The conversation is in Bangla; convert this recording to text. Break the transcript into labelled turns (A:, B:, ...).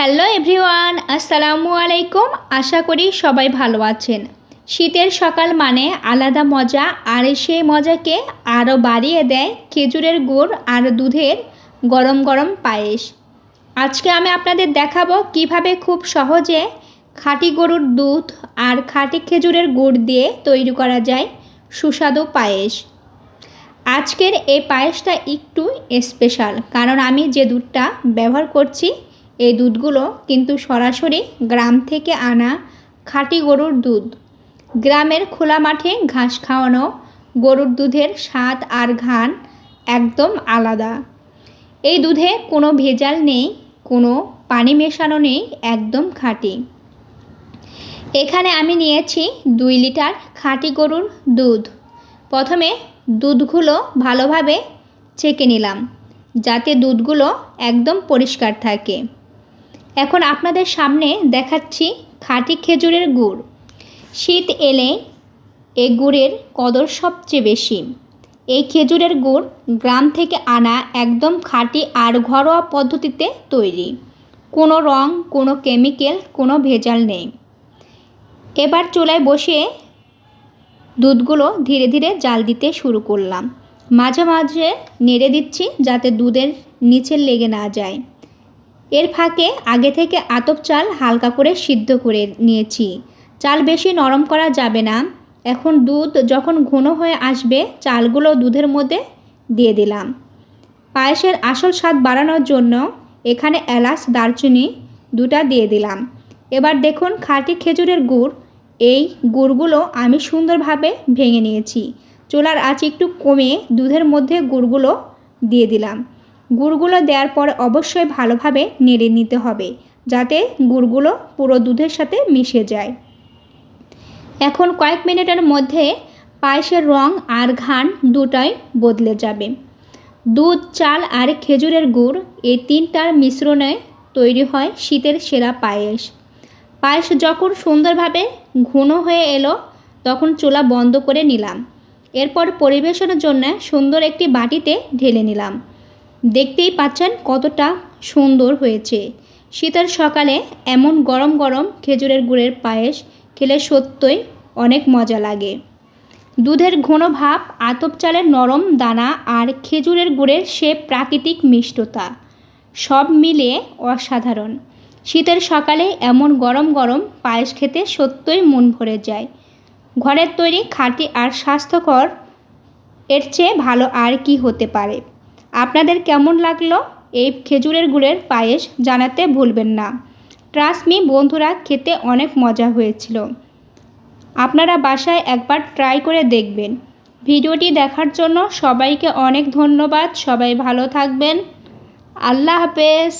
A: হ্যালো এভরিওয়ান, আসসালামু আলাইকুম। আশা করি সবাই ভালো আছেন। শীতের সকাল মানে আলাদা মজা, আর সেই মজাকে আরও বাড়িয়ে দেয় খেজুরের গুড় আর দুধের গরম গরম পায়েস। আজকে আমি আপনাদের দেখাবো কীভাবে খুব সহজে খাঁটি গরুর দুধ আর খাঁটি খেজুরের গুড় দিয়ে তৈরি করা যায় সুস্বাদু পায়েস। আজকের এই পায়েসটা একটু স্পেশাল, কারণ আমি যে দুধটা ব্যবহার করছি এই দুধগুলো কিন্তু সরাসরি গ্রাম থেকে আনা খাঁটি গরুর দুধ। গ্রামের খোলা মাঠে ঘাস খাওয়ানো গরুর দুধের স্বাদ আর ঘান একদম আলাদা। এই দুধে কোনো ভেজাল নেই, কোনো পানি মেশানো নেই, একদম খাঁটি। এখানে আমি নিয়েছি দুই লিটার খাঁটি গরুর দুধ। প্রথমে দুধগুলো ভালোভাবে ছেঁকে নিলাম, যাতে দুধগুলো একদম পরিষ্কার থাকে। এখন আপনাদের সামনে দেখাচ্ছি খাঁটি খেজুরের গুড়। শীত এলে এ গুড়ের কদর সবচেয়ে বেশি। এই খেজুরের গুড় গ্রাম থেকে আনা একদম খাঁটি আর ঘরোয়া পদ্ধতিতে তৈরি। কোনো রং, কোনো কেমিক্যাল, কোনো ভেজাল নেই। এবার চুলায় বসিয়ে দুধগুলো ধীরে ধীরে জাল দিতে শুরু করলাম। মাঝে মাঝে নেড়ে দিচ্ছি যাতে দুধের নিচে লেগে না যায়। এর ফাঁকে আগে থেকে আতপ চাল হালকা করে সিদ্ধ করে নিয়েছি। চাল বেশি নরম করা যাবে না। এখন দুধ যখন ঘন হয়ে আসবে, চালগুলো দুধের মধ্যে দিয়ে দিলাম। পায়েসের আসল স্বাদ বাড়ানোর জন্য এখানে এলাচ, দারচিনি দুটা দিয়ে দিলাম। এবার দেখুন খাঁটি খেজুরের গুড়। এই গুড়গুলো আমি সুন্দরভাবে ভেঙে নিয়েছি। চোলার আঁচ একটু কমে দুধের মধ্যে গুড়গুলো দিয়ে দিলাম। গুড়গুলো দেওয়ার পর অবশ্যই ভালোভাবে নেড়ে নিতে হবে, যাতে গুড়গুলো পুরো দুধের সাথে মিশে যায়। এখন কয়েক মিনিটের মধ্যে পায়েসের রং আর ঘান দুটাই বদলে যাবে। দুধ, চাল আর খেজুরের গুড় এই তিনটার মিশ্রণে তৈরি হয় শীতের সেরা পায়েস। পায়েস যখন সুন্দরভাবে ঘন হয়ে এলো, তখন চুলা বন্ধ করে নিলাম। এরপর পরিবেশনের জন্য সুন্দর একটি বাটিতে ঢেলে নিলাম। দেখতেই পাচ্ছেন কতটা সুন্দর হয়েছে। শীতের সকালে এমন গরম গরম খেজুরের গুড়ের পায়েস খেলে সত্যই অনেক মজা লাগে। দুধের ঘন ভাব, আতপ চালের নরম দানা আর খেজুরের গুড়ের সে প্রাকৃতিক মিষ্টতা সব মিলিয়ে অসাধারণ। শীতের সকালে এমন গরম গরম পায়েস খেতে সত্যই মন ভরে যায়। ঘরের তৈরি খাঁটি আর স্বাস্থ্যকর এর চেয়ে ভালো আর কি হতে পারে? আপনাদের কেমন লাগল এই খেজুরের গুড়ের পায়েস জানাতে ভুলবেন না। ট্রাস্ট মি বন্ধুরা, খেতে অনেক মজা হয়েছিল। আপনারা বাসায় একবার ট্রাই করে দেখবেন। ভিডিওটি দেখার জন্য সবাইকে অনেক ধন্যবাদ। সবাই ভালো থাকবেন। আল্লাহ হাফেজ।